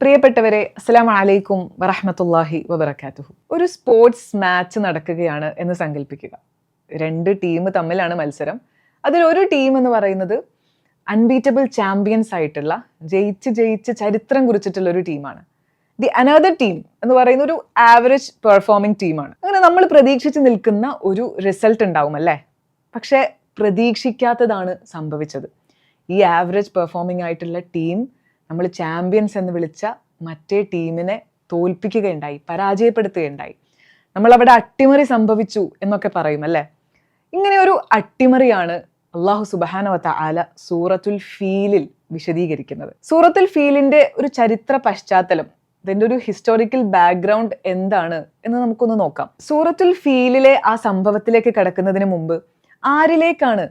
പ്രിയപ്പെട്ടവരെ അസ്സലാം അലൈക്കും വറഹമത്തല്ലാഹി വബർക്കാത്തുഹു ഒരു സ്പോർട്സ് മാച്ച് നടക്കുകയാണ് എന്ന് സങ്കല്പിക്കുക രണ്ട് ടീം തമ്മിലാണ് മത്സരം. അതിൽ ഒരു ടീം എന്ന് പറയുന്നത് അൺബീറ്റബിൾ ചാമ്പ്യൻസ് ആയിട്ടുള്ള ജയിച്ച് ജയിച്ച് ചരിത്രം കുറിച്ചിട്ടുള്ള ഒരു ടീമാണ്. ദി അനദർ ടീം എന്ന് പറയുന്ന ഒരു ആവറേജ് പെർഫോമിംഗ് ടീമാണ് അങ്ങനെ നമ്മൾ പ്രതീക്ഷിച്ച് നിൽക്കുന്ന ഒരു റിസൾട്ട് ഉണ്ടാവും അല്ലേ? പക്ഷേ പ്രതീക്ഷിക്കാത്തതാണ് സംഭവിച്ചത്. ഈ ആവറേജ് പെർഫോമിംഗ് ആയിട്ടുള്ള ടീം നമ്മൾ ചാമ്പ്യൻസ് എന്ന് വിളിച്ച മറ്റേ ടീമിനെ തോൽപ്പിക്കുകയുണ്ടായി പരാജയപ്പെടുത്തുകയുണ്ടായി. നമ്മൾ അവിടെ അട്ടിമറി സംഭവിച്ചു എന്നൊക്കെ പറയും അല്ലേ? ഇങ്ങനെ ഒരു അട്ടിമറിയാണ് അള്ളാഹു സുബാനവത്ത ആല സൂറത്തുൽ ഫീലിൽ വിശദീകരിക്കുന്നത്. സൂറത്തുൽ ഫീലിന്റെ ഒരു ചരിത്ര പശ്ചാത്തലം ഇതിന്റെ ഒരു ഹിസ്റ്റോറിക്കൽ ബാക്ക്ഗ്രൗണ്ട് എന്താണ് എന്ന് നമുക്കൊന്ന് നോക്കാം. സൂറത്തുൽ ഫീലിലെ ആ സംഭവത്തിലേക്ക് കടക്കുന്നതിന് മുമ്പ് ആരിലേക്കാണ്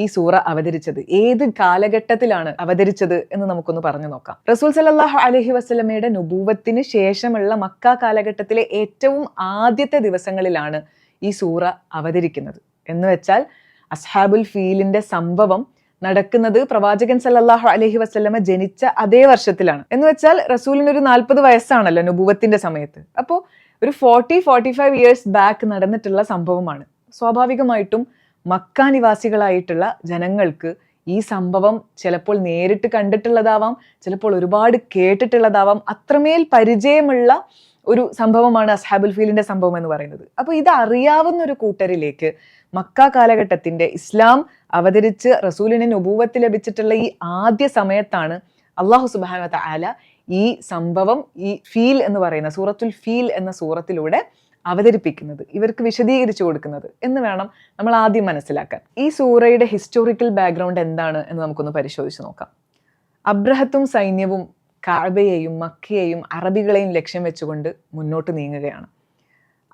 ഈ സൂറ അവതരിച്ചത്? ഏത് കാലഘട്ടത്തിലാണ് അവതരിച്ചത് എന്ന് നമുക്കൊന്ന് പറഞ്ഞു നോക്കാം. റസൂൽ സലല്ലാഹു അലഹി വസ്ലമയുടെ നുബൂവത്തിന് ശേഷമുള്ള മക്ക കാലഘട്ടത്തിലെ ഏറ്റവും ആദ്യത്തെ ദിവസങ്ങളിലാണ് ഈ സൂറ അവതരിക്കുന്നത്. എന്ന് വെച്ചാൽ അസ്ഹാബുൽ ഫീലിന്റെ സംഭവം നടക്കുന്നത് പ്രവാചകൻ സല്ലല്ലാഹു അലഹി വസ്ലമ ജനിച്ച അതേ വർഷത്തിലാണ്. എന്ന് വെച്ചാൽ റസൂലിന് ഒരു നാൽപ്പത് വയസ്സാണല്ലോ നുബൂവത്തിന്റെ സമയത്ത്. അപ്പോൾ ഒരു forty forty five years back നടന്നിട്ടുള്ള സംഭവമാണ്. സ്വാഭാവികമായിട്ടും മക്ക നിവാസികളായിട്ടുള്ള ജനങ്ങൾക്ക് ഈ സംഭവം ചിലപ്പോൾ നേരിട്ട് കണ്ടിട്ടുള്ളതാവാം ചിലപ്പോൾ ഒരുപാട് കേട്ടിട്ടുള്ളതാവാം. അത്രമേൽ പരിചയമുള്ള ഒരു സംഭവമാണ് അസ്ഹാബുൽ ഫീലിന്റെ സംഭവം എന്ന് പറയുന്നത്. അപ്പോൾ ഇത് അറിയാവുന്ന ഒരു കൂട്ടരിലേക്ക് മക്ക കാലഘട്ടത്തിന്റെ ഇസ്ലാം അവതരിച്ച് റസൂലിനെ നുപൂവത്ത് ലഭിച്ചിട്ടുള്ള ഈ ആദ്യ സമയത്താണ് അള്ളാഹു സുബാന ആല ഈ സംഭവം ഈ ഫീൽ എന്ന് പറയുന്ന സൂറത്തുൽ ഫീൽ എന്ന സൂറത്തിലൂടെ അവതരിപ്പിക്കുന്നത് ഇവർക്ക് വിശദീകരിച്ചു കൊടുക്കുന്നത് എന്ന് വേണം നമ്മൾ ആദ്യം മനസ്സിലാക്കാൻ. ഈ സൂറയുടെ ഹിസ്റ്റോറിക്കൽ ബാക്ക്ഗ്രൗണ്ട് എന്താണ് എന്ന് നമുക്കൊന്ന് പരിശോധിച്ച് നോക്കാം. അബ്രഹത്തും സൈന്യവും കാഴ്ബയെയും മക്കയെയും അറബികളെയും ലക്ഷ്യം വെച്ചുകൊണ്ട് മുന്നോട്ട് നീങ്ങുകയാണ്.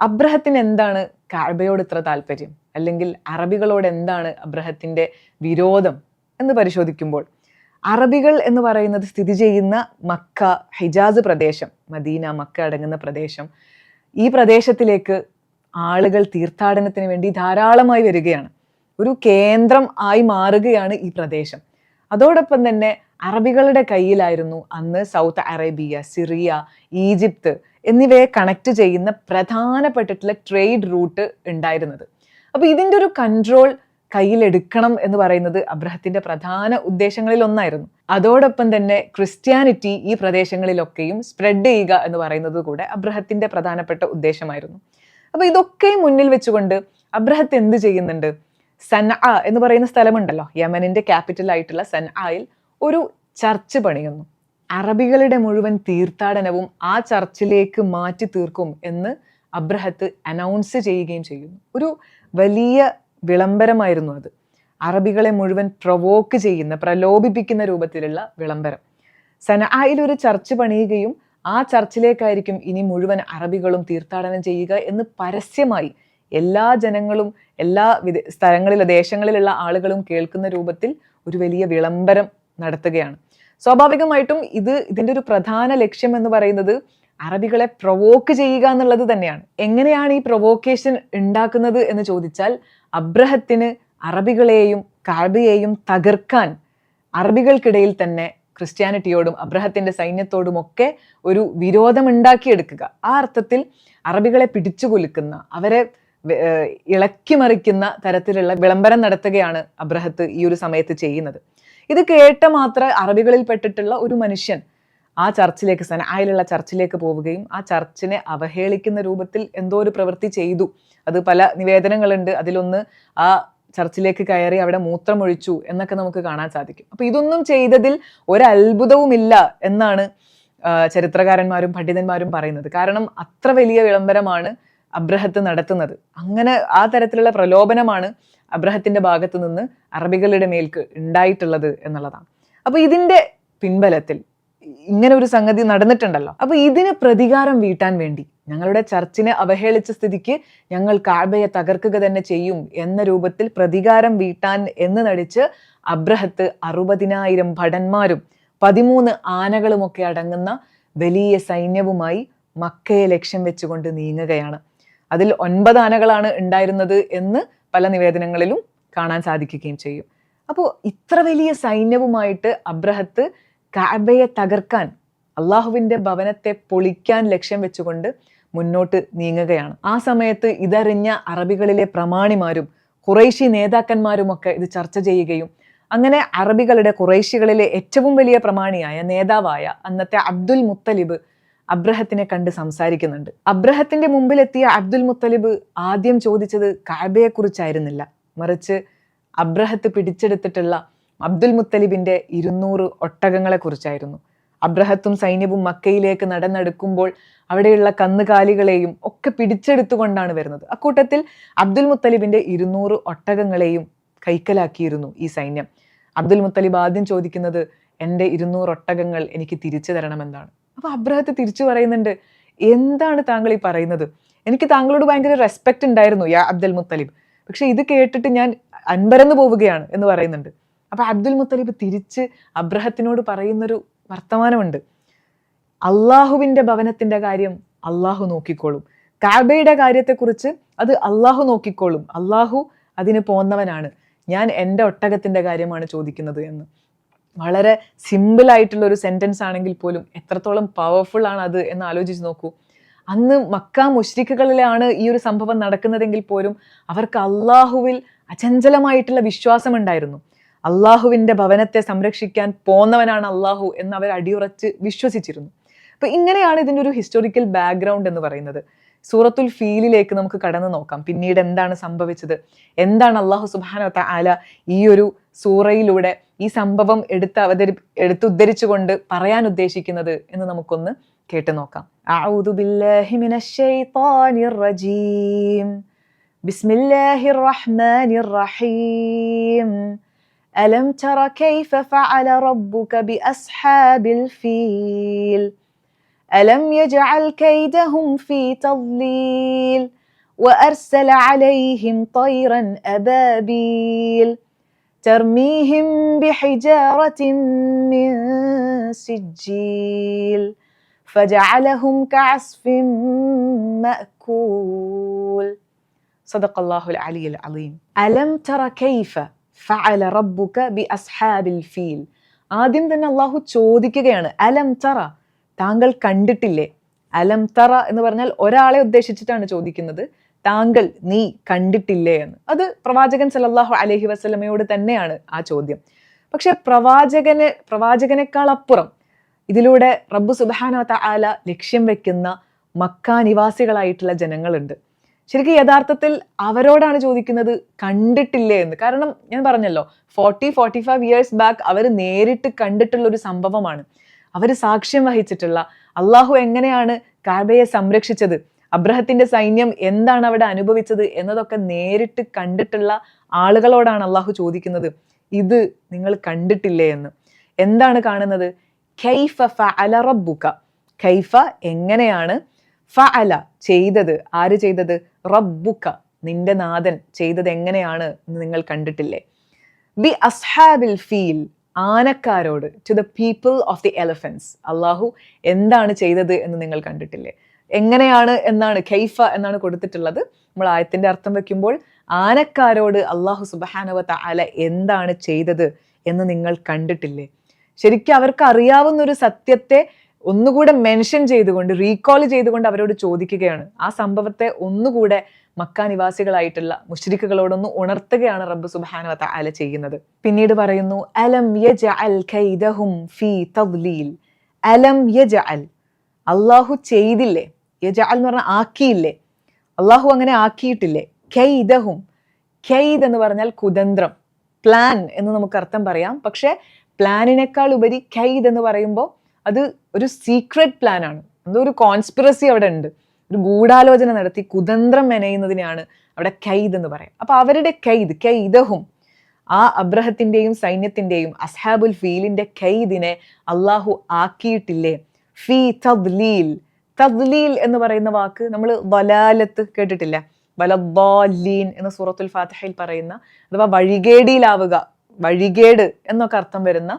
അബ്രഹത്തിന് എന്താണ് കാഴ്ബയോട് ഇത്ര താല്പര്യം? അല്ലെങ്കിൽ അറബികളോട് എന്താണ് അബ്രഹത്തിന്റെ വിരോധം എന്ന് പരിശോധിക്കുമ്പോൾ അറബികൾ എന്ന് പറയുന്നത് സ്ഥിതി ചെയ്യുന്ന മക്ക ഹിജാസ് പ്രദേശം മദീന മക്ക അടങ്ങുന്ന പ്രദേശം ഈ പ്രദേശത്തിലേക്ക് ആളുകൾ തീർത്ഥാടനത്തിന് വേണ്ടി ധാരാളമായി വരികയാണ്. ഒരു കേന്ദ്രം ആയി മാറുകയാണ് ഈ പ്രദേശം. അതോടൊപ്പം തന്നെ അറബികളുടെ കയ്യിലായിരുന്നു അന്ന് സൗത്ത് അറേബ്യ സിറിയ ഈജിപ്ത് എന്നിവയെ കണക്ട് ചെയ്യുന്ന പ്രധാനപ്പെട്ടിട്ടുള്ള ട്രേഡ് റൂട്ട് ഉണ്ടായിരുന്നത്. അപ്പോൾ ഇതിന്റെ ഒരു കൺട്രോൾ കയ്യിലെടുക്കണം എന്ന് പറയുന്നത് അബ്രഹത്തിന്റെ പ്രധാന ഉദ്ദേശങ്ങളിൽ ഒന്നായിരുന്നു അതോടൊപ്പം തന്നെ ക്രിസ്ത്യാനിറ്റി ഈ പ്രദേശങ്ങളിലൊക്കെയും സ്പ്രെഡ് ചെയ്യുക എന്ന് പറയുന്നത് കൂടെ അബ്രഹത്തിന്റെ പ്രധാനപ്പെട്ട ഉദ്ദേശമായിരുന്നു. അപ്പൊ ഇതൊക്കെ മുന്നിൽ വെച്ചുകൊണ്ട് അബ്രഹത്ത് എന്ത് ചെയ്യുന്നുണ്ട്? സന എന്ന് പറയുന്ന സ്ഥലമുണ്ടല്ലോ. യമനിന്റെ ക്യാപിറ്റൽ ആയിട്ടുള്ള സൻ ആയിൽ ഒരു ചർച്ച് പണിയുന്നു. അറബികളുടെ മുഴുവൻ തീർത്ഥാടനവും ആ ചർച്ചിലേക്ക് മാറ്റി തീർക്കും എന്ന് അബ്രഹത്ത് അനൗൺസ് ചെയ്യുകയും ചെയ്യുന്നു. ഒരു വലിയ വിളംബരമായിരുന്നു അത്. അറബികളെ മുഴുവൻ പ്രൊവോക്ക് ചെയ്യുന്ന പ്രലോഭിപ്പിക്കുന്ന രൂപത്തിലുള്ള വിളംബരം. സനആയിൽ ഒരു ചർച്ച് പണിയുകയും ആ ചർച്ചിലേക്കായിരിക്കും ഇനി മുഴുവൻ അറബികളും തീർത്ഥാടനം ചെയ്യുക എന്ന് പരസ്യമായി എല്ലാ ജനങ്ങളും എല്ലാ വിദ സ്ഥലങ്ങളിലെ ദേശങ്ങളിലുള്ള ആളുകളും കേൾക്കുന്ന രൂപത്തിൽ ഒരു വലിയ വിളംബരം നടത്തുകയാണ്. സ്വാഭാവികമായിട്ടും ഇത് ഇതിന്റെ ഒരു പ്രധാന ലക്ഷ്യം എന്ന് പറയുന്നത് അറബികളെ പ്രൊവോക്ക് ചെയ്യുക എന്നുള്ളത് തന്നെയാണ്. എങ്ങനെയാണ് ഈ പ്രൊവോക്കേഷൻ ഉണ്ടാക്കുന്നത് എന്ന് ചോദിച്ചാൽ അബ്രഹത്തിന് അറബികളെയും കാബിയെയും തകർക്കാൻ അറബികൾക്കിടയിൽ തന്നെ ക്രിസ്ത്യാനിറ്റിയോടും അബ്രഹത്തിന്റെ സൈന്യത്തോടും ഒക്കെ ഒരു വിരോധം ഉണ്ടാക്കിയെടുക്കുക ആ അർത്ഥത്തിൽ അറബികളെ പിടിച്ചു കുലുക്കുന്ന അവരെ ഇളക്കി മറിക്കുന്ന തരത്തിലുള്ള വിളംബരം നടത്തുകയാണ് അബ്രഹത്ത് ഈ ഒരു സമയത്ത് ചെയ്യുന്നത്. ഇത് കേട്ട മാത്രം അറബികളിൽ പെട്ടിട്ടുള്ള ഒരു മനുഷ്യൻ ആ ചർച്ചിലേക്ക് സനായിലുള്ള ചർച്ചിലേക്ക് പോവുകയും ആ ചർച്ചിനെ അവഹേളിക്കുന്ന രൂപത്തിൽ എന്തോ ഒരു പ്രവൃത്തി ചെയ്തു. അത് പല നിവേദനങ്ങളുണ്ട്. അതിലൊന്ന് ആ ചർച്ചിലേക്ക് കയറി അവിടെ മൂത്രമൊഴിച്ചു എന്നൊക്കെ നമുക്ക് കാണാൻ സാധിക്കും. അപ്പൊ ഇതൊന്നും ചെയ്തതിൽ ഒരത്ഭുതവുമില്ല എന്നാണ് ചരിത്രകാരന്മാരും പണ്ഡിതന്മാരും പറയുന്നത്. കാരണം അത്ര വലിയ വിളംബരമാണ് അബ്രഹത്ത് നടത്തുന്നത്. അങ്ങനെ ആ തരത്തിലുള്ള പ്രലോഭനമാണ് അബ്രഹത്തിന്റെ ഭാഗത്തു നിന്ന് അറബികളുടെ മേൽക്ക് ഉണ്ടായിട്ടുള്ളത് എന്നുള്ളതാണ്. അപ്പോൾ ഇതിന്റെ പിൻബലത്തിൽ ഇങ്ങനെ ഒരു സംഗതി നടന്നിട്ടുണ്ടല്ലോ. അപ്പൊ ഇതിന് പ്രതികാരം വീട്ടാൻ വേണ്ടി ഞങ്ങളുടെ ചർച്ചിനെ അവഹേളിച്ച സ്ഥിതിക്ക് ഞങ്ങൾ കാബയെ തകർക്കുക തന്നെ ചെയ്യും എന്ന രൂപത്തിൽ പ്രതികാരം വീട്ടാൻ എന്ന് നടിച്ച് അബ്രഹത്ത് അറുപതിനായിരം ഭടന്മാരും പതിമൂന്ന് ആനകളുമൊക്കെ അടങ്ങുന്ന വലിയ സൈന്യവുമായി മക്കയെ ലക്ഷ്യം വെച്ചുകൊണ്ട് നീങ്ങുകയാണ്. അതിൽ ഒൻപത് ആനകളാണ് ഉണ്ടായിരുന്നത് എന്ന് പല നിവേദനങ്ങളിലും കാണാൻ സാധിക്കുകയും ചെയ്യും. അപ്പോൾ ഇത്ര വലിയ സൈന്യവുമായിട്ട് അബ്രഹത്ത് കാബയെ തകർക്കാൻ അള്ളാഹുവിന്റെ ഭവനത്തെ പൊളിക്കാൻ ലക്ഷ്യം വെച്ചുകൊണ്ട് മുന്നോട്ട് നീങ്ങുകയാണ്. ആ സമയത്ത് ഇതറിഞ്ഞ അറബികളിലെ പ്രമാണിമാരും കുറേശി നേതാക്കന്മാരുമൊക്കെ ഇത് ചർച്ച ചെയ്യുകയും അങ്ങനെ അറബികളുടെ കുറേശികളിലെ ഏറ്റവും വലിയ പ്രമാണിയായ നേതാവായ അന്നത്തെ അബ്ദുൽ മുത്തലിബ് അബ്രഹത്തിനെ കണ്ട് സംസാരിക്കുന്നുണ്ട്. അബ്രഹത്തിന്റെ മുമ്പിലെത്തിയ അബ്ദുൽ മുത്തലിബ് ആദ്യം ചോദിച്ചത് കാബയെക്കുറിച്ചായിരുന്നില്ല. മറിച്ച് അബ്രഹത്ത് പിടിച്ചെടുത്തിട്ടുള്ള അബ്ദുൽ മുത്തലിബിന്റെ ഇരുന്നൂറ് ഒട്ടകങ്ങളെ കുറിച്ചായിരുന്നു അബ്രഹത്തും സൈന്യവും മക്കയിലേക്ക് നടന്നെടുക്കുമ്പോൾ അവിടെയുള്ള കന്നുകാലികളെയും ഒക്കെ പിടിച്ചെടുത്തുകൊണ്ടാണ് വരുന്നത്. അക്കൂട്ടത്തിൽ അബ്ദുൽ മുത്തലിബിന്റെ ഇരുന്നൂറ് ഒട്ടകങ്ങളെയും കൈക്കലാക്കിയിരുന്നു ഈ സൈന്യം. അബ്ദുൽ മുത്തലിബ് ആദ്യം ചോദിക്കുന്നത് എന്റെ ഇരുന്നൂറ് ഒട്ടകങ്ങൾ എനിക്ക് തിരിച്ചു തരണമെന്നാണ്. അപ്പോൾ അബ്രഹത്ത് തിരിച്ചു പറയുന്നുണ്ട് എന്താണ് താങ്കൾ ഈ പറയുന്നത്? എനിക്ക് താങ്കളോട് ഭയങ്കര റെസ്പെക്റ്റ് ഉണ്ടായിരുന്നു യാ അബ്ദുൽ മുത്തലിബ്. പക്ഷെ ഇത് കേട്ടിട്ട് ഞാൻ അൻപരന്ന് പോവുകയാണ് എന്ന് പറയുന്നുണ്ട്. അപ്പൊ അബ്ദുൽ മുത്തലിബ് തിരിച്ച് അബ്രഹത്തിനോട് പറയുന്നൊരു വർത്തമാനമുണ്ട്. അള്ളാഹുവിന്റെ ഭവനത്തിന്റെ കാര്യം അള്ളാഹു നോക്കിക്കോളും. കാബയുടെ കാര്യത്തെക്കുറിച്ച് അത് അള്ളാഹു നോക്കിക്കോളും. അള്ളാഹു അതിന് പോന്നവനാണ്. ഞാൻ എന്റെ ഒട്ടകത്തിന്റെ കാര്യമാണ് ചോദിക്കുന്നത് എന്ന്. വളരെ സിമ്പിൾ ആയിട്ടുള്ള ഒരു സെന്റൻസ് ആണെങ്കിൽ പോലും എത്രത്തോളം പവർഫുൾ ആണ് അത് എന്ന് ആലോചിച്ച് നോക്കൂ. അന്ന് മക്ക മുഷ്രിഖുകളിലാണ് ഈ ഒരു സംഭവം നടക്കുന്നതെങ്കിൽ പോലും അവർക്ക് അള്ളാഹുവിൽ അചഞ്ചലമായിട്ടുള്ള വിശ്വാസം അള്ളാഹുവിന്റെ ഭവനത്തെ സംരക്ഷിക്കാൻ പോന്നവനാണ് അള്ളാഹു എന്ന് അവർ അടിയുറച്ച് വിശ്വസിച്ചിരുന്നു. അപ്പോൾ ഇങ്ങനെയാണ് ഇതിന്റെ ഒരു ഹിസ്റ്റോറിക്കൽ ബാക്ക്ഗ്രൗണ്ട് എന്ന് പറയുന്നത്. സൂറത്തുൽ ഫീലിലേക്ക് നമുക്ക് കടന്നു നോക്കാം. പിന്നീട് എന്താണ് സംഭവിച്ചത്? എന്താണ് അള്ളാഹു സുബാന ആല ഈ ഒരു സൂറയിലൂടെ ഈ സംഭവം എടുത്ത് അവതരി എടുത്തുദ്ധരിച്ചുകൊണ്ട് പറയാൻ ഉദ്ദേശിക്കുന്നത് എന്ന് നമുക്കൊന്ന് കേട്ടു നോക്കാം. ബിസ്മില്ലാഹിർ റഹ്മാനിർ റഹീം. ألم تر كيف فعل ربك بأصحاب الفيل؟ ألم يجعل كيدهم في تضليل؟ وأرسل عليهم طيرا أبابيل؟ ترميهم بحجارة من سجيل؟ فجعلهم كعصف مأكول؟ صدق الله العلي العظيم. ألم تر كيف ഫഅല റബ്ബുക ബി അസ്ഹാബിൽ ഫീൽ. ആദ്യം തന്നെ അള്ളാഹു ചോദിക്കുകയാണ് അലം തറ? താങ്കൾ കണ്ടിട്ടില്ലേ? അലം തറ എന്ന് പറഞ്ഞാൽ ഒരാളെ ഉദ്ദേശിച്ചിട്ടാണ് ചോദിക്കുന്നത് താങ്കൾ നീ കണ്ടിട്ടില്ലേ? എന്ന്. അത് പ്രവാചകൻ സലല്ലാഹു അലഹി വസ്ലമയോട് തന്നെയാണ് ആ ചോദ്യം. പക്ഷെ പ്രവാചകനെ പ്രവാചകനേക്കാൾ അപ്പുറം ഇതിലൂടെ റബ്ബു സുബാന ആല ലക്ഷ്യം വെക്കുന്ന മക്ക നിവാസികളായിട്ടുള്ള ജനങ്ങളുണ്ട്. ശരിക്കും യഥാർത്ഥത്തിൽ അവരോടാണ് ചോദിക്കുന്നത് കണ്ടിട്ടില്ലേ എന്ന്. കാരണം ഞാൻ പറഞ്ഞല്ലോ forty forty five years back അവർ നേരിട്ട് കണ്ടിട്ടുള്ള ഒരു സംഭവമാണ്. അവർ സാക്ഷ്യം വഹിച്ചിട്ടുള്ള അള്ളാഹു എങ്ങനെയാണ് കാബയെ സംരക്ഷിച്ചത് അബ്രഹത്തിന്റെ സൈന്യം എന്താണ് അവിടെ അനുഭവിച്ചത് എന്നതൊക്കെ നേരിട്ട് കണ്ടിട്ടുള്ള ആളുകളോടാണ് അള്ളാഹു ചോദിക്കുന്നത്. ഇത് നിങ്ങൾ കണ്ടിട്ടില്ലേ എന്ന്. എന്താണ് കാണുന്നത്? ഖൈഫ ഫഅല റബ്ബുക. ഖൈഫ എങ്ങനെയാണ് ഫഅല ചെയ്തത്? ആര് ചെയ്തത്? റബ്ബുക്ക നിന്റെ നാഥൻ ചെയ്തത് എങ്ങനെയാണ് എന്ന് നിങ്ങൾ കണ്ടിട്ടില്ലേ? ബി അസ്ഹാബിൽ ഫീൽ ആനക്കാരോട് to the people of the elephants അള്ളാഹു എന്താണ് ചെയ്തത് എന്ന് നിങ്ങൾ കണ്ടിട്ടില്ലേ? എങ്ങനെയാണ് എന്നാണ് ഖൈഫ എന്നാണ് കൊടുത്തിട്ടുള്ളത്. നമ്മൾ ആയത്തിന്റെ അർത്ഥം വെക്കുമ്പോൾ ആനക്കാരോട് അള്ളാഹു സുബഹാനവത്ത അല എന്താണ് ചെയ്തത് എന്ന് നിങ്ങൾ കണ്ടിട്ടില്ലേ? ശരിക്കും അവർക്ക് അറിയാവുന്ന ഒരു സത്യത്തെ ഒന്നുകൂടെ മെൻഷൻ ചെയ്തുകൊണ്ട് റീകോൾ ചെയ്തുകൊണ്ട് അവരോട് ചോദിക്കുകയാണ്. ആ സംഭവത്തെ ഒന്നുകൂടെ മക്ക നിവാസികളായിട്ടുള്ള മുഷ്രിഖുകളോടൊന്ന് ഉണർത്തുകയാണ് റബ്ബ് സുബാന അല ചെയ്യുന്നത്. പിന്നീട് പറയുന്നു അലം ഫീ തദ്ലീൽ അലം അൽ അള്ളാഹു ചെയ്തില്ലേ? യജ അൽ എന്ന് പറഞ്ഞാൽ ആക്കിയില്ലേ? അള്ളാഹു അങ്ങനെ ആക്കിയിട്ടില്ലേ? ഖൈദഹും ഖൈദ് എന്ന് പറഞ്ഞാൽ കുതന്ത്രം. പ്ലാൻ എന്ന് നമുക്ക് അർത്ഥം പറയാം. പക്ഷേ പ്ലാനിനേക്കാൾ ഉപരി ഖൈദ് എന്ന് പറയുമ്പോൾ അത് ഒരു സീക്രട്ട് പ്ലാൻ ആണ്. എന്തോ ഒരു കോൺസ്പിറസി അവിടെ ഉണ്ട്. ഒരു ഗൂഢാലോചന നടത്തി കുതന്ത്രം മെനയുന്നതിനെയാണ് അവിടെ ഖൈദ് എന്ന് പറയാം അപ്പൊ അവരുടെ ഖൈദ് ഖൈദഹും ആ അബ്രഹത്തിന്റെയും സൈന്യത്തിന്റെയും അസ്ഹാബുൽ ഫീലിന്റെ ഖൈദിനെ അള്ളാഹു ആക്കിയിട്ടില്ലേ? ഫീ തദ്ലീൽ. തദ്ലീൽ എന്ന് പറയുന്ന വാക്ക് നമ്മൾ വലാലത്ത് കേട്ടിട്ടില്ല. വലബാലീൻ എന്ന സൂറത്തുൽ ഫാത്തിഹയിൽ പറയുന്ന അഥവാ വഴികേടിയിലാവുക വഴികേട് എന്നൊക്കെ അർത്ഥം വരുന്ന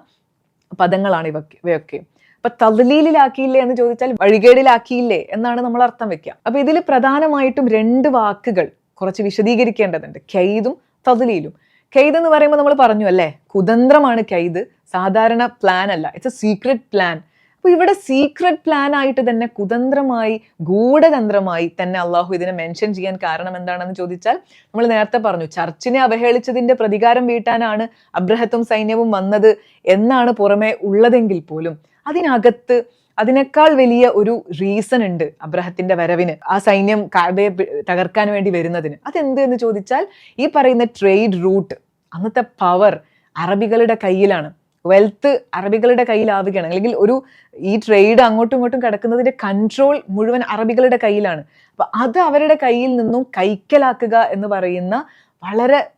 പദങ്ങളാണ് ഇവ ഇവയൊക്കെ. അപ്പൊ തവലീലിലാക്കിയില്ലേ എന്ന് ചോദിച്ചാൽ വഴികേടിലാക്കിയില്ലേ എന്നാണ് നമ്മൾ അർത്ഥം വെക്കുക. അപ്പൊ ഇതിൽ പ്രധാനമായിട്ടും രണ്ട് വാക്കുകൾ കുറച്ച് വിശദീകരിക്കേണ്ടതുണ്ട്. ഖൈദും തവലീലും ഖൈദ് എന്ന് പറയുമ്പോൾ നമ്മൾ പറഞ്ഞു അല്ലേ? കുതന്ത്രമാണ് ഖൈദ്. സാധാരണ പ്ലാൻ അല്ല. ഇറ്റ്സ് എ സീക്രട്ട് പ്ലാൻ അപ്പൊ ഇവിടെ സീക്രട്ട് പ്ലാൻ ആയിട്ട് തന്നെ കുതന്ത്രമായി ഗൂഢതന്ത്രമായി തന്നെ അള്ളാഹു ഇതിനെ മെൻഷൻ ചെയ്യാൻ കാരണം എന്താണെന്ന് ചോദിച്ചാൽ നമ്മൾ നേരത്തെ പറഞ്ഞു ചർച്ചിനെ അവഹേളിച്ചതിന്റെ പ്രതികാരം വീട്ടാനാണ് അബ്രഹത്തും സൈന്യവും വന്നത് എന്നാണ് പുറമെ ഉള്ളതെങ്കിൽ പോലും അതിനകത്ത് അതിനേക്കാൾ വലിയ ഒരു റീസൺ ഉണ്ട് അബ്രഹത്തിന്റെ വരവിന് ആ സൈന്യം കാബയെ തകർക്കാൻ വേണ്ടി വരുന്നതിന്. അതെന്ത് എന്ന് ചോദിച്ചാൽ ഈ പറയുന്ന ട്രേഡ് റൂട്ട് അന്നത്തെ പവർ അറബികളുടെ കയ്യിലാണ്. വെൽത്ത് അറബികളുടെ കയ്യിലാവുകയാണ്. അല്ലെങ്കിൽ ഒരു ഈ ട്രേഡ് അങ്ങോട്ടും ഇങ്ങോട്ടും കിടക്കുന്നതിന്റെ കൺട്രോൾ മുഴുവൻ അറബികളുടെ കയ്യിലാണ്. അപ്പൊ അത് അവരുടെ കയ്യിൽ നിന്നും കൈക്കലാക്കുക എന്ന് പറയുന്ന വളരെ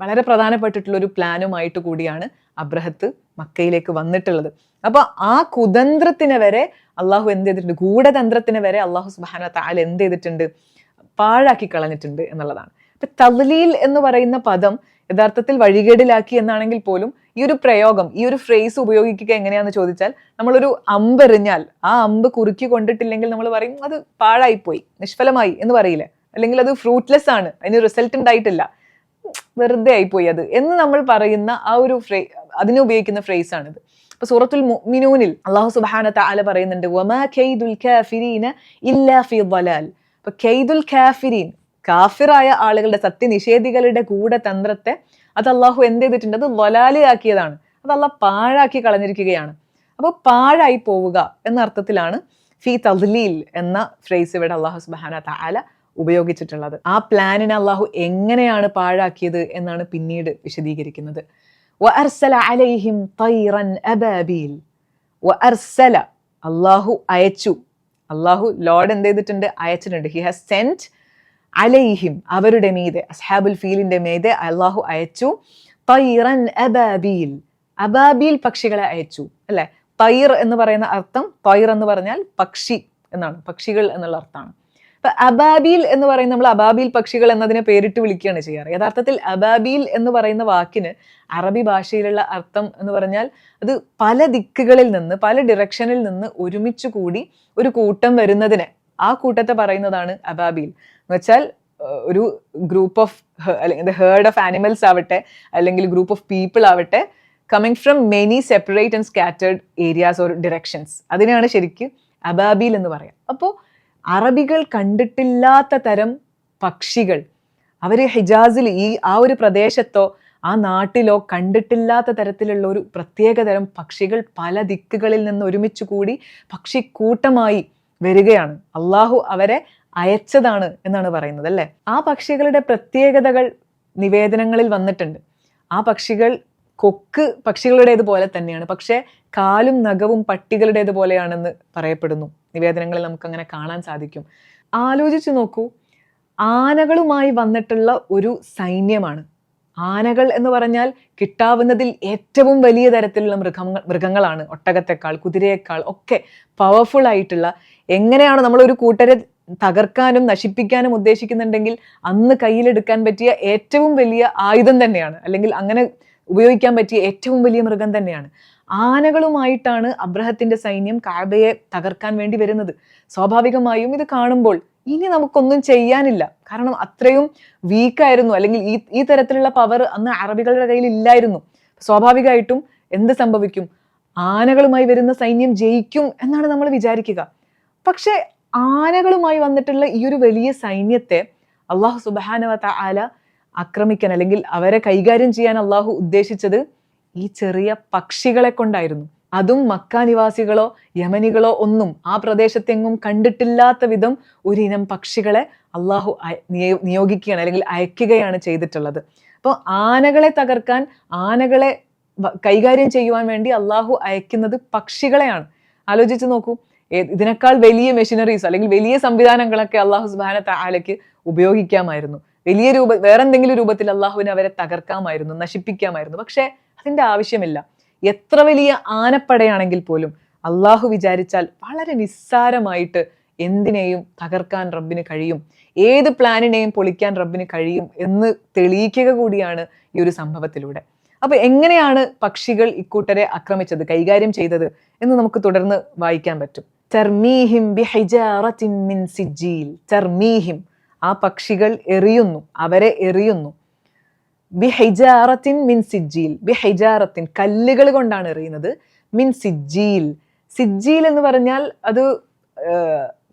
വളരെ പ്രധാനപ്പെട്ടിട്ടുള്ള ഒരു പ്ലാനുമായിട്ട് കൂടിയാണ് അബ്രഹത്ത് മക്കയിലേക്ക് വന്നിട്ടുള്ളത്. അപ്പോൾ ആ കുതന്ത്രത്തിന് വരെ അള്ളാഹു എന്ത് ചെയ്തിട്ടുണ്ട്? ഗൂഢതന്ത്രത്തിന് വരെ അള്ളാഹു സുബാന താൽ എന്ത് ചെയ്തിട്ടുണ്ട്? പാഴാക്കി കളഞ്ഞിട്ടുണ്ട് എന്നുള്ളതാണ്. ഇപ്പൊ തവലീൽ എന്ന് പറയുന്ന പദം യഥാർത്ഥത്തിൽ വഴികേടിലാക്കി എന്നാണെങ്കിൽ പോലും ഈ ഒരു പ്രയോഗം ഈ ഒരു ഫ്രേസ് ഉപയോഗിക്കുക എങ്ങനെയാന്ന് ചോദിച്ചാൽ നമ്മളൊരു അമ്പ് എറിഞ്ഞാൽ ആ അമ്പ് കുറുക്കി കൊണ്ടിട്ടില്ലെങ്കിൽ നമ്മൾ പറയും അത് പാഴായിപ്പോയി നിഷ്ഫലമായി എന്ന് പറയില്ലേ? അല്ലെങ്കിൽ അത് ഫ്രൂട്ട്ലെസ് ആണ് അതിന് റിസൾട്ട് ഉണ്ടായിട്ടില്ല. വെറുതെ ആയിപ്പോയി അത് എന്ന് നമ്മൾ പറയുന്ന ആ ഒരു ഫ്രേ അതിനെ ഉപയോഗിക്കുന്ന ഫ്രേസ് ആണിത്. ഇപ്പൊ സൂറത്തുൽ മിനൂനിൽ അള്ളാഹു സുബാന തആല പറയുന്നുണ്ട് അപ്പൊ കാഫിറായ ആളുകളുടെ സത്യനിഷേധികളുടെ ഗൂഢതന്ത്രത്തെ അത് അള്ളാഹു എന്ത് ചെയ്തിട്ടുണ്ട്? അത് ലൊലാലിയാക്കിയതാണ് അത് അള്ളാഹ് പാഴാക്കി കളഞ്ഞിരിക്കുകയാണ്. അപ്പോൾ പാഴായി പോവുക എന്ന അർത്ഥത്തിലാണ് ഫി തദ്ലീൽ എന്ന ഫ്രേസ് ഇവിടെ അള്ളാഹു സുബാന താല ഉപയോഗിച്ചിട്ടുള്ളത്. ആ പ്ലാനിനെ അള്ളാഹു എങ്ങനെയാണ് പാഴാക്കിയത് എന്നാണ് പിന്നീട് വിശദീകരിക്കുന്നത്. അള്ളാഹു അയച്ചു. അള്ളാഹു ലോഡ് എന്ത് ചെയ്തിട്ടുണ്ട്? അയച്ചിട്ടുണ്ട്. ഹി ഹാസ് സെന്റ് അലൈഹിം അവരുടെ മീതെ അസ്ഹാബുൽ ഫീലിന്റെ മീതെ അള്ളാഹു അയച്ചു. തൈറൻ അബാബീൽ. അബാബീൽ പക്ഷികളെ അയച്ചു അല്ലെ? തൈർ എന്ന് പറയുന്ന അർത്ഥം തൈർ എന്ന് പറഞ്ഞാൽ പക്ഷി എന്നാണ് പക്ഷികൾ എന്നുള്ള അർത്ഥമാണ്. അപ്പൊ അബാബീൽ എന്ന് പറയുന്ന നമ്മൾ അബാബീൽ പക്ഷികൾ എന്നതിനെ പേരിട്ട് വിളിക്കുകയാണ് ചെയ്യാറ്. യഥാർത്ഥത്തിൽ അബാബീൽ എന്ന് പറയുന്ന വാക്കിന് അറബി ഭാഷയിലുള്ള അർത്ഥം എന്ന് പറഞ്ഞാൽ അത് പല ദിക്കുകളിൽ നിന്ന് പല ഡിറക്ഷനിൽ നിന്ന് ഒരുമിച്ച് കൂടി ഒരു കൂട്ടം വരുന്നതിനെ ആ കൂട്ടത്തെ പറയുന്നതാണ് അബാബീൽ. എന്ന് വെച്ചാൽ ഒരു ഗ്രൂപ്പ് ഓഫ് അല്ലെങ്കിൽ ഹേർഡ് ഓഫ് ആനിമൽസ് ആവട്ടെ അല്ലെങ്കിൽ ഗ്രൂപ്പ് ഓഫ് പീപ്പിൾ ആവട്ടെ coming from many separate and scattered areas or directions അതിനെയാണ് ശരിക്കും അബാബീൽ എന്ന് പറയാം. അപ്പോൾ അറബികൾ കണ്ടിട്ടില്ലാത്ത തരം പക്ഷികൾ. അവർ ഹിജാസിൽ ഈ ആ ഒരു പ്രദേശത്തോ ആ നാട്ടിലോ കണ്ടിട്ടില്ലാത്ത തരത്തിലുള്ള ഒരു പ്രത്യേക തരം പക്ഷികൾ പല ദിക്കുകളിൽ നിന്ന് ഒരുമിച്ച് കൂടി പക്ഷിക്കൂട്ടമായി വരികയാണ്. അള്ളാഹു അവരെ അയച്ചതാണ് എന്നാണ് പറയുന്നത് അല്ലേ? ആ പക്ഷികളുടെ പ്രത്യേകതകൾ നിവേദനങ്ങളിൽ വന്നിട്ടുണ്ട്. ആ പക്ഷികൾ കൊക്ക് പക്ഷികളുടേതുപോലെ തന്നെയാണ്. പക്ഷേ കാലും നഖവും പട്ടികളുടേതുപോലെയാണെന്ന് പറയപ്പെടുന്നു. നിവേദനങ്ങളിൽ നമുക്കങ്ങനെ കാണാൻ സാധിക്കും. ആലോചിച്ചു നോക്കൂ. ആനകളുമായി വന്നിട്ടുള്ള ഒരു സൈന്യമാണ്. ആനകൾ എന്ന് പറഞ്ഞാൽ കിട്ടാവുന്നതിൽ ഏറ്റവും വലിയ തരത്തിലുള്ള മൃഗങ്ങൾ മൃഗങ്ങളാണ്. ഒട്ടകത്തെക്കാൾ കുതിരയേക്കാൾ ഒക്കെ പവർഫുൾ ആയിട്ടുള്ള എങ്ങനെയാണ് നമ്മൾ ഒരു കൂട്ടരെ തകർക്കാനും നശിപ്പിക്കാനും ഉദ്ദേശിക്കുന്നുണ്ടെങ്കിൽ അന്ന് കയ്യിലെടുക്കാൻ പറ്റിയ ഏറ്റവും വലിയ ആയുധം തന്നെയാണ്. അല്ലെങ്കിൽ അങ്ങനെ ഉപയോഗിക്കാൻ പറ്റിയ ഏറ്റവും വലിയ മൃഗം തന്നെയാണ്. ആനകളുമായിട്ടാണ് അബ്രഹത്തിന്റെ സൈന്യം കാബയെ തകർക്കാൻ വേണ്ടി വരുന്നത്. സ്വാഭാവികമായും ഇത് കാണുമ്പോൾ ഇനി നമുക്കൊന്നും ചെയ്യാനില്ല. കാരണം അത്രയും വീക്കായിരുന്നു അല്ലെങ്കിൽ ഈ ഈ തരത്തിലുള്ള പവർ അന്ന് അറബികളുടെ കയ്യിൽ ഇല്ലായിരുന്നു. സ്വാഭാവികമായിട്ടും എന്ത് സംഭവിക്കും? ആനകളുമായി വരുന്ന സൈന്യം ജയിക്കും എന്നാണ് നമ്മൾ വിചാരിക്കുക. പക്ഷേ ആനകളുമായി വന്നിട്ടുള്ള ഈ ഒരു വലിയ സൈന്യത്തെ അള്ളാഹു സുബാനവ ആല ആക്രമിക്കാൻ അല്ലെങ്കിൽ അവരെ കൈകാര്യം ചെയ്യാൻ അള്ളാഹു ഉദ്ദേശിച്ചത് ഈ ചെറിയ പക്ഷികളെ കൊണ്ടായിരുന്നു. അതും മക്ക നിവാസികളോ യമനികളോ ഒന്നും ആ പ്രദേശത്തെങ്ങും കണ്ടിട്ടില്ലാത്ത വിധം ഒരിനം പക്ഷികളെ അള്ളാഹു നിയോഗിക്കുകയാണ് അല്ലെങ്കിൽ അയക്കുകയാണ് ചെയ്തിട്ടുള്ളത്. അപ്പോൾ ആനകളെ തകർക്കാൻ ആനകളെ കൈകാര്യം ചെയ്യുവാൻ വേണ്ടി അള്ളാഹു അയക്കുന്നത് പക്ഷികളെയാണ്. ആലോചിച്ച് നോക്കൂ ഇതിനേക്കാൾ വലിയ മെഷീനറീസ് അല്ലെങ്കിൽ വലിയ സംവിധാനങ്ങളൊക്കെ അള്ളാഹു സുബാന താലയ്ക്ക് ഉപയോഗിക്കാമായിരുന്നു. വലിയ രൂപ വേറെന്തെങ്കിലും രൂപത്തിൽ അള്ളാഹുവിന് അവരെ തകർക്കാമായിരുന്നു നശിപ്പിക്കാമായിരുന്നു. പക്ഷേ അതിന്റെ ആവശ്യമില്ല. എത്ര വലിയ ആനപ്പടയാണെങ്കിൽ പോലും അള്ളാഹു വിചാരിച്ചാൽ വളരെ നിസ്സാരമായിട്ട് എന്തിനേയും തകർക്കാൻ റബ്ബിന് കഴിയും ഏത് പ്ലാനിനെയും പൊളിക്കാൻ റബ്ബിന് കഴിയും എന്ന് തെളിയിക്കുക കൂടിയാണ് ഈ ഒരു സംഭവത്തിലൂടെ. അപ്പൊ എങ്ങനെയാണ് പക്ഷികൾ ഇക്കൂട്ടരെ ആക്രമിച്ചത് കൈകാര്യം ചെയ്തത് എന്ന് നമുക്ക് തുടർന്ന് വായിക്കാൻ പറ്റും. ആ പക്ഷികൾ എറിയുന്നു അവരെ എറിയുന്നു. ബി ഹൈജാറത്തിൻ മിൻ സിജീൽ ബിഹൈജാറത്തിൻ കല്ലുകൾ കൊണ്ടാണ് എറിയുന്നത്. മിൻ സിജീൽ സിജ്ജീൽ എന്ന് പറഞ്ഞാൽ അത്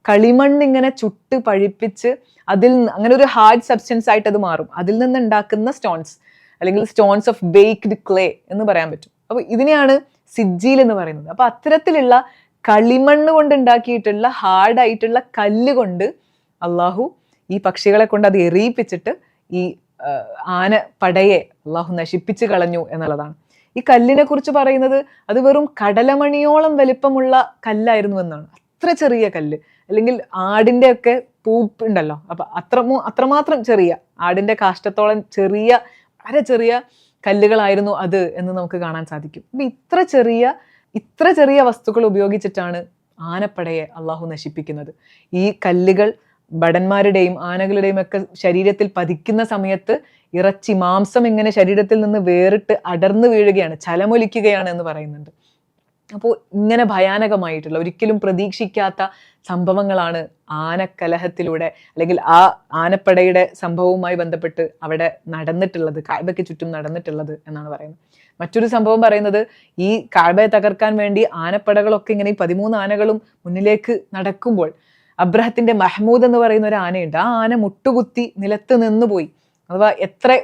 കളിമണ്ണ് ഇങ്ങനെ ചുട്ട് പഴിപ്പിച്ച് അതിൽ അങ്ങനെ ഒരു ഹാർഡ് സബ്സ്റ്റൻസ് ആയിട്ട് അത് മാറും. അതിൽ നിന്ന് ഉണ്ടാക്കുന്ന സ്റ്റോൺസ് അല്ലെങ്കിൽ സ്റ്റോൺസ് ഓഫ് ബേക്ക്ഡ് ക്ലേ എന്ന് പറയാൻ പറ്റും. അപ്പോൾ ഇതിനെയാണ് സിജ്ജിയിൽ എന്ന് പറയുന്നത്. അപ്പോൾ അത്തരത്തിലുള്ള കളിമണ്ണ് കൊണ്ട് ഉണ്ടാക്കിയിട്ടുള്ള ഹാർഡായിട്ടുള്ള കല്ല് കൊണ്ട് അള്ളാഹു ഈ പക്ഷികളെ കൊണ്ട് അത് എറിയിപ്പിച്ചിട്ട് ഈ ആന പടയെ അള്ളാഹു നശിപ്പിച്ച് കളഞ്ഞു എന്നുള്ളതാണ്. ഈ കല്ലിനെ കുറിച്ച് പറയുന്നത് അത് വെറും കടലമണിയോളം വലിപ്പമുള്ള കല്ലായിരുന്നു എന്നാണ്. അത്ര ചെറിയ കല്ല്. അല്ലെങ്കിൽ ആടിന്റെ ഒക്കെ പൂപ്പ് ഉണ്ടല്ലോ. അപ്പൊ അത്ര അത്രമാത്രം ചെറിയ ആടിന്റെ കാഷ്ടത്തോളം ചെറിയ വളരെ ചെറിയ കല്ലുകളായിരുന്നു അത് എന്ന് നമുക്ക് കാണാൻ സാധിക്കും. അപ്പൊ ഇത്ര ചെറിയ ഇത്ര ചെറിയ വസ്തുക്കൾ ഉപയോഗിച്ചിട്ടാണ് ആനപ്പടയെ അള്ളാഹു നശിപ്പിക്കുന്നത്. ഈ കല്ലുകൾ ഭടന്മാരുടെയും ആനകളുടെയും ഒക്കെ ശരീരത്തിൽ പതിക്കുന്ന സമയത്ത് ഇറച്ചി മാംസം ഇങ്ങനെ ശരീരത്തിൽ നിന്ന് വേറിട്ട് അടർന്നു വീഴുകയാണ് ചലമൊലിക്കുകയാണ് എന്ന് പറയുന്നുണ്ട്. അപ്പോൾ ഇങ്ങനെ ഭയാനകമായിട്ടുള്ള ഒരിക്കലും പ്രതീക്ഷിക്കാത്ത സംഭവങ്ങളാണ് ആനക്കലഹത്തിലൂടെ അല്ലെങ്കിൽ ആ ആനപ്പടയുടെ സംഭവവുമായി ബന്ധപ്പെട്ട് അവിടെ നടന്നിട്ടുള്ളത് കാഴ്ബയ്ക്ക് ചുറ്റും നടന്നിട്ടുള്ളത് എന്നാണ് പറയുന്നത്. മറ്റൊരു സംഭവം പറയുന്നത് ഈ കാഴ്ബയെ തകർക്കാൻ വേണ്ടി ആനപ്പടകളൊക്കെ ഇങ്ങനെ ഈ പതിമൂന്ന് ആനകളും മുന്നിലേക്ക് നടക്കുമ്പോൾ അബ്രഹത്തിന്റെ മഹ്മൂദ് എന്ന് പറയുന്ന ഒരു ആനയുണ്ട്. ആ ആന മുട്ടുകുത്തി നിലത്ത് നിന്നുപോയി. അഥവാ എത്ര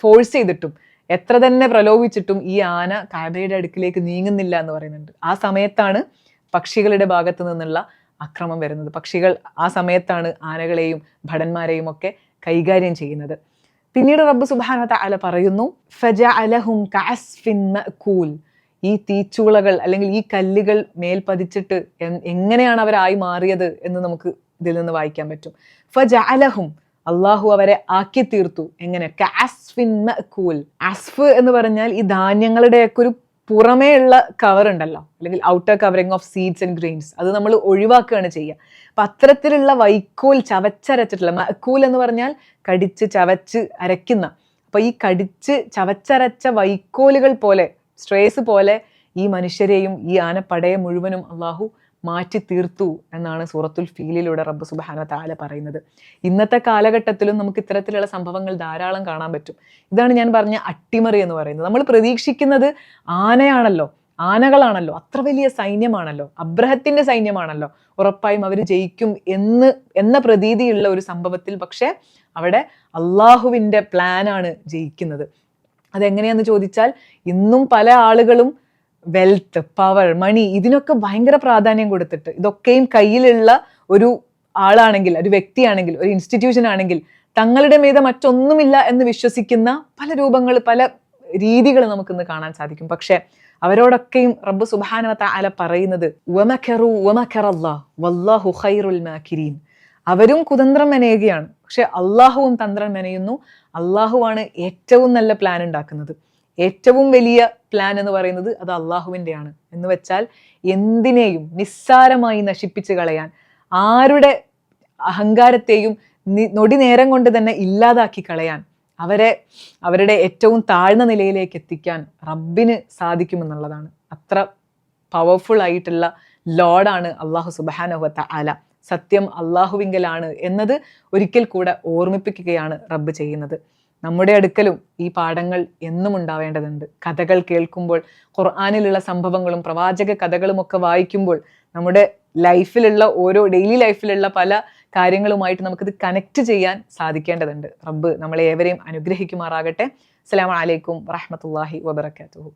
ഫോഴ്സ് ചെയ്തിട്ടും എത്ര തന്നെ പ്രലോഭിച്ചിട്ടും ഈ ആന കാബയുടെ അടുക്കിലേക്ക് നീങ്ങുന്നില്ല എന്ന് പറയുന്നുണ്ട്. ആ സമയത്താണ് പക്ഷികളുടെ ഭാഗത്തു നിന്നുള്ള അക്രമം വരുന്നത്. പക്ഷികൾ ആ സമയത്താണ് ആനകളെയും ഭടന്മാരെയും ഒക്കെ കൈകാര്യം ചെയ്യുന്നത്. പിന്നീട് റബ്ബ് സുബാന അല പറയുന്നു ഫജ അലഹും മഅകൂൽ. ഈ തീച്ചുളകൾ അല്ലെങ്കിൽ ഈ കല്ലുകൾ മേൽ പതിച്ചിട്ട് എങ്ങനെയാണ് അവരായി മാറിയത് എന്ന് നമുക്ക് ഇതിൽ നിന്ന് വായിക്കാൻ പറ്റും. ഫജ അലഹും അള്ളാഹു അവരെ ആക്കി തീർത്തു എങ്ങനെ കാസ്ഫിൻ അസ്ഫ് എന്ന് പറഞ്ഞാൽ ഈ ധാന്യങ്ങളുടെയൊക്കെ ഒരു പുറമേ ഉള്ള കവർ ഉണ്ടല്ലോ. അല്ലെങ്കിൽ outer covering of seeds and grains അത് നമ്മൾ ഒഴിവാക്കുകയാണ് ചെയ്യുക. അപ്പൊ അത്തരത്തിലുള്ള വൈക്കോൽ ചവച്ചരച്ചിട്ടുള്ള മക്കൂൽ എന്ന് പറഞ്ഞാൽ കടിച്ച് ചവച്ച് അരയ്ക്കുന്ന. അപ്പോൾ ഈ കടിച്ച് ചവച്ചരച്ച വൈക്കോലുകൾ പോലെ സ്ട്രേസ് പോലെ ഈ മനുഷ്യരെയും ഈ ആനപ്പടയെ മുഴുവനും അള്ളാഹു മാറ്റി തീർത്തു എന്നാണ് സൂറത്തുൽ ഫീലിലൂടെ റബ്ബ് സുബാന താല പറയുന്നത്. ഇന്നത്തെ കാലഘട്ടത്തിലും നമുക്ക് ഇത്തരത്തിലുള്ള സംഭവങ്ങൾ ധാരാളം കാണാൻ പറ്റും. ഇതാണ് ഞാൻ പറഞ്ഞ അട്ടിമറി എന്ന് പറയുന്നത്. നമ്മൾ പ്രതീക്ഷിക്കുന്നത് ആനയാണല്ലോ ആനകളാണല്ലോ അത്ര വലിയ സൈന്യമാണല്ലോ അബ്രഹത്തിന്റെ സൈന്യമാണല്ലോ. ഉറപ്പായും അവർ ജയിക്കും എന്ന് എന്ന പ്രതീതിയുള്ള ഒരു സംഭവത്തിൽ പക്ഷേ അവിടെ അള്ളാഹുവിന്റെ പ്ലാനാണ് ജയിക്കുന്നത്. അതെങ്ങനെയാന്ന് ചോദിച്ചാൽ ഇന്നും പല ആളുകളും വെൽത്ത് പവർ മണി ഇതിനൊക്കെ ഭയങ്കര പ്രാധാന്യം കൊടുത്തിട്ട് ഇതൊക്കെയും കയ്യിലുള്ള ഒരു ആളാണെങ്കിൽ ഒരു വ്യക്തിയാണെങ്കിൽ ഒരു ഇൻസ്റ്റിറ്റ്യൂഷൻ ആണെങ്കിൽ തങ്ങളുടെ മീത മറ്റൊന്നുമില്ല എന്ന് വിശ്വസിക്കുന്ന പല രൂപങ്ങൾ പല രീതികൾ നമുക്കിന്ന് കാണാൻ സാധിക്കും. പക്ഷേ അവരോടൊക്കെയും റബ്ബ് സുബാനവത്ത അല പറയുന്നത് "വമകറു വമകറല്ലാഹ് വല്ലാഹു ഖൈറുൽ മാകിരീൻ." അവരും കുതന്ത്രം മെനയുകയാണ്. പക്ഷെ അള്ളാഹുവും തന്ത്രം മെനയുന്നു. അള്ളാഹുവാണ് ഏറ്റവും നല്ല പ്ലാൻ ഉണ്ടാക്കുന്നത്. ഏറ്റവും വലിയ പ്ലാൻ എന്ന് പറയുന്നത് അത് അള്ളാഹുവിന്റെയാണ്. എന്ന് വെച്ചാൽ എന്തിനേയും നിസ്സാരമായി നശിപ്പിച്ച് കളയാൻ ആരുടെ അഹങ്കാരത്തെയും നൊടി നേരം കൊണ്ട് തന്നെ ഇല്ലാതാക്കി കളയാൻ അവരെ അവരുടെ ഏറ്റവും താഴ്ന്ന നിലയിലേക്ക് എത്തിക്കാൻ റബ്ബിന് സാധിക്കുമെന്നുള്ളതാണ്. അത്ര പവർഫുൾ ആയിട്ടുള്ള ലോഡാണ് അള്ളാഹു സുബാനഹുവത്ത അല സത്യം അള്ളാഹുവിങ്കലാണ് എന്നത് ഒരിക്കൽ കൂടെ ഓർമ്മിപ്പിക്കുകയാണ് റബ്ബ് ചെയ്യുന്നത്. നമ്മുടെ അടുക്കലും ഈ പാഠങ്ങൾ എന്നും ഉണ്ടാവേണ്ടതുണ്ട്. കഥകൾ കേൾക്കുമ്പോൾ ഖുർആാനിലുള്ള സംഭവങ്ങളും പ്രവാചക കഥകളും ഒക്കെ വായിക്കുമ്പോൾ നമ്മുടെ ലൈഫിലുള്ള ഓരോ ഡെയിലി ലൈഫിലുള്ള പല കാര്യങ്ങളുമായിട്ട് നമുക്കിത് കണക്ട് ചെയ്യാൻ സാധിക്കേണ്ടതുണ്ട്. റബ്ബ് നമ്മളെ ഏവരെയും അനുഗ്രഹിക്കുമാറാകട്ടെ. അസ്സലാമു അലൈക്കും വറഹ്മത്തുള്ളാഹി വബറകാതുഹു.